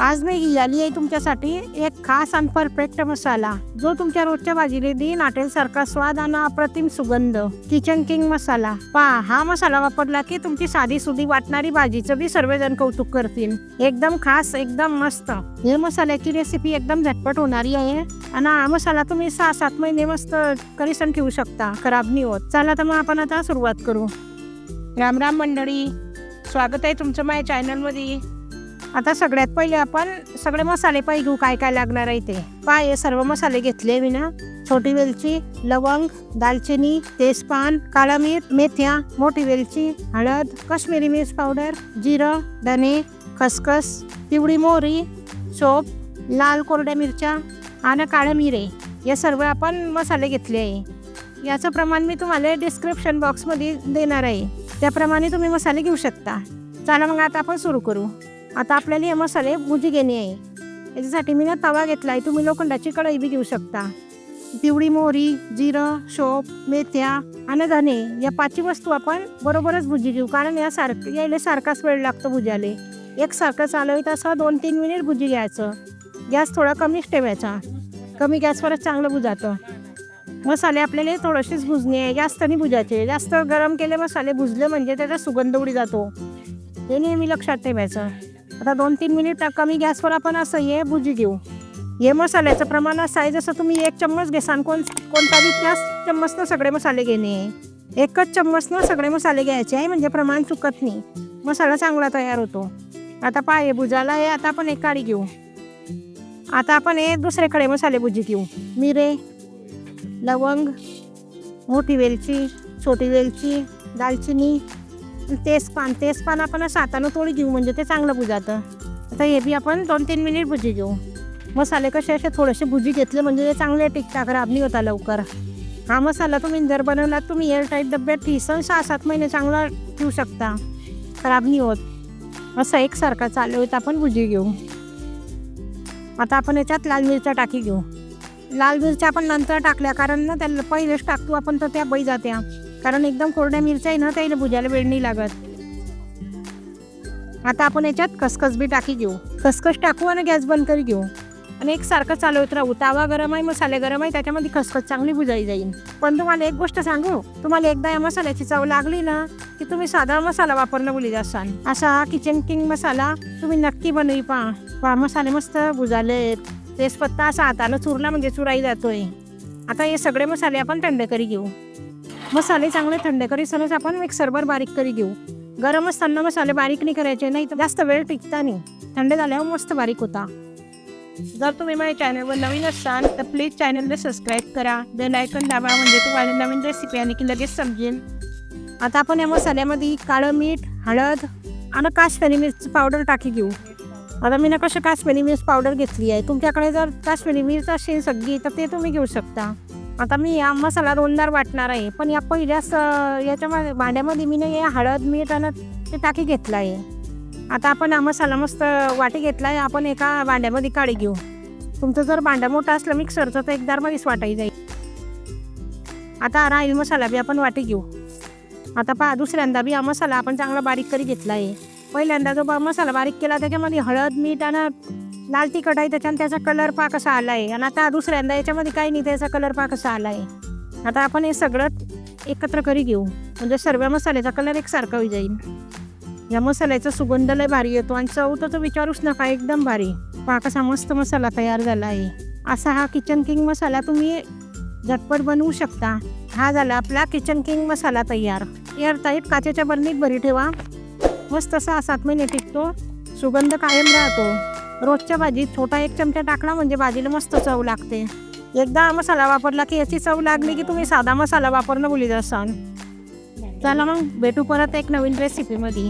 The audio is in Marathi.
आज मी आली आहे तुमच्यासाठी एक खास आणि परफेक्ट मसाला जो तुमच्या रोजच्या भाजीला देईन सारखा स्वाद आणि अप्रतिम सुगंध. Kitchen king masala. पहा हा मसाला वापरला की तुमची साधी सुधी वाटणारी भाजीचं बी सर्वजण कौतुक करतील. एकदम खास एकदम मस्त. हे मसाल्याची रेसिपी एकदम झटपट होणारी आहे आणि हा मसाला तुम्ही सहा सात महिने मस्त करीसन ठेवू शकता खराब नाही होत. चला तर मग आपण आता सुरुवात करू. राम राम मंडळी. स्वागत आहे तुमचं माझ्या चॅनलमध्ये आता सगळ्यात पहिले आपण सगळे मसाले पाहिजे घेऊ काय काय लागणार आहे ते. पाय सर्व मसाले घेतले मी ना. छोटी वेलची लवंग दालचिनी तेजपान काळा मीठ मेथ्या मोठी वेलची हळद काश्मीरी मिर्च पावडर जिरं धने खसखस पिवळी मोहरी सोप लाल कोरड्या मिरच्या आणि काळ्या मिरे. हे सर्व आपण मसाले घेतले आहे. याचं प्रमाण मी तुम्हाला डिस्क्रिप्शन बॉक्समध्ये देणार आहे. त्याप्रमाणे तुम्ही मसाले घेऊ शकता. चला मग आता आपण सुरू करू. आता आपल्याला हे मसाले भुजी घेणे आहे. याच्यासाठी मी ना तवा घेतला आहे. तुम्ही लोखंडाची कढई बी घेऊ शकता. पिवळी मोहरी जिरं शोप मेथ्या आणि धने या पाचही वस्तू आपण बरोबरच भुजी घेऊ. कारण या सारख यायला सारखाच वेळ लागतो भुजाले एकसारखं चालू तसं दोन तीन मिनिट भुजी घ्यायचं. गॅस थोडा कमीच ठेवायचा. कमी गॅसवरच चांगलं भुजातं. मसाले आपल्याला थोडेसेच भुजणे आहे. जास्त नाही भुजायचे. जास्त गरम केले मसाले भुजले म्हणजे त्याचा सुगंध उडी जातो. हे नेहमी लक्षात ठेवायचं. आता दोन तीन मिनिट कमी गॅसवर आपण असं हे भुजी घेऊ. हे मसाल्याचं प्रमाण असं आहे जसं तुम्ही एक चम्मच घेसान कोण कोणता बी त्याच चम्मचनं सगळे मसाले घेणे. आहे एकच चम्मचनं सगळे मसाले घ्यायचे आहे म्हणजे प्रमाण चुकत नाही. मसाला चांगला तयार होतो. आता पाय भुजाला हे आता आपण एक काडी घेऊ. आता आपण हे दुसरे खडे मसाले भुजी घेऊ. मिरे लवंग मोठी वेलची छोटी वेलची दालचिनी तेच पान तेच पान आपण असं हातानं थोडी घेऊ म्हणजे ते चांगलं बुजातं. आता हे बी आपण दोन तीन मिनिट भुजी घेऊ. मसाले कसे असे थोडेसे भुजी घेतले म्हणजे ते चांगले टिकता खराब नाही होता लवकर. हा मसाला तुम्ही जर बनवला तुम्ही एअर टाईट डब्यात ठिसन सहा सात महिने चांगला ठेवू शकता. खराब नाही होत. असं एकसारखा चालू होत आपण भुजी घेऊ. आता आपण याच्यात लाल मिरच्या टाकी घेऊ. लाल मिरच्या आपण नंतर टाकल्या कारण ना त्याला पहिलेच टाकतो आपण तर त्या बै जात्या. कारण एकदम कोरड्या मिरच्या आहे ना त्याला भुजायला वेळ नाही लागत. आता आपण याच्यात खसखस बी टाकी घेऊ. खसखस टाकू आणि गॅस बंद करी घेऊ. आणि एक सारखं चालवत राहू तावा गरम आहे मसाले गरम आहे त्याच्यामध्ये खसखस चांगली भुजाई जाईल पण तुम्हाला एक गोष्ट सांगू तुम्हाला एकदा या मसाल्याची चव लागली ना की तुम्ही साधा मसाला वापरणं बोली जासाल असा किचन किंग मसाला तुम्ही नक्की बनवी पहा. पहा मसाले मस्त भुजाले तेजपत्ता असा हाताला चुरला म्हणजे चुराई जातोय. आता हे सगळे मसाले आपण थंड करी घेऊ. मसाले चांगले थंड करी सणच आपण मिक्सरवर बारीक करी घेऊ. गरम असताना मसाले बारीक नाही करायचे नाही तर जास्त वेळ टिकता नाही. थंड झाल्यावर मस्त बारीक होता. जर तुम्ही माझ्या चॅनलवर नवीन असाल तर प्लीज चॅनलला सबस्क्राईब करा. बेल आयकन दाबा म्हणजे तुम्हाला नवीन रेसिपी आणि की लगेच समजेल. आता आपण या मसाल्यामध्ये काळं मीठ हळद आणि काश्मीरी मिरची पावडर टाकी घेऊ. आता मी ना कसं काश्मीरी मिर्च पावडर घेतली आहे. तुमच्याकडे जर काश्मीरी मिर्च असेल सगळी तर ते तुम्ही घेऊ शकता. आता मी या मसाला रोलदार वाटणार आहे. पण या पहिल्याच याच्यामध्ये भांड्यामध्ये मी ना हळद मीठ आणि ते टाकी घेतलं आहे आता आपण हा मसाला मस्त वाटी घेतला आहे आपण एका भांड्यामध्ये काढी घेऊ. तुमचं जर भांडं मोठं असलं मिक्सरचं तर एक दारमध्येच वाटाई जाईल. आता राहील मसाला बी आपण वाटी घेऊ. आता पहा दुसऱ्यांदा बी हा मसाला आपण चांगला बारीक करी घेतला आहे पहिल्यांदा जो बा मसाला बारीक केला त्याच्यामध्ये हळद मीठ आणि लाल तिखट आहे त्याच्यानं त्याचा कलर पा कसा आला आहे आणि आता दुसऱ्यांदा याच्यामध्ये काही नाही त्याचा कलर पा कसा आला आहे आता आपण हे सगळं एकत्र करी घेऊ. म्हणजे सर्व मसाल्याचा कलर एकसारखा होई जाईल या मसाल्याचा सुगंध लय भारी येतो आणि चव तर विचारूच नका एकदम भारी. पा कसा मस्त मसाला तयार झाला आहे असा हा किचन किंग मसाला तुम्ही झटपट बनवू शकता. हा झाला आपला किचन किंग मसाला तयार. एअर टाईट काचेच्या बरणीत भरी ठेवा. मस्त सहा सात महिने टिकतो. सुगंध कायम राहतो. रोजच्या भाजीत छोटा एक चमचा टाकला म्हणजे भाजीला मस्त चव लागते. एकदा मसाला वापरला की याची चव लागली की तुम्ही साधा मसाला वापरणं बोलीत जासान चला मग भेटू परत एक नवीन रेसिपीमध्ये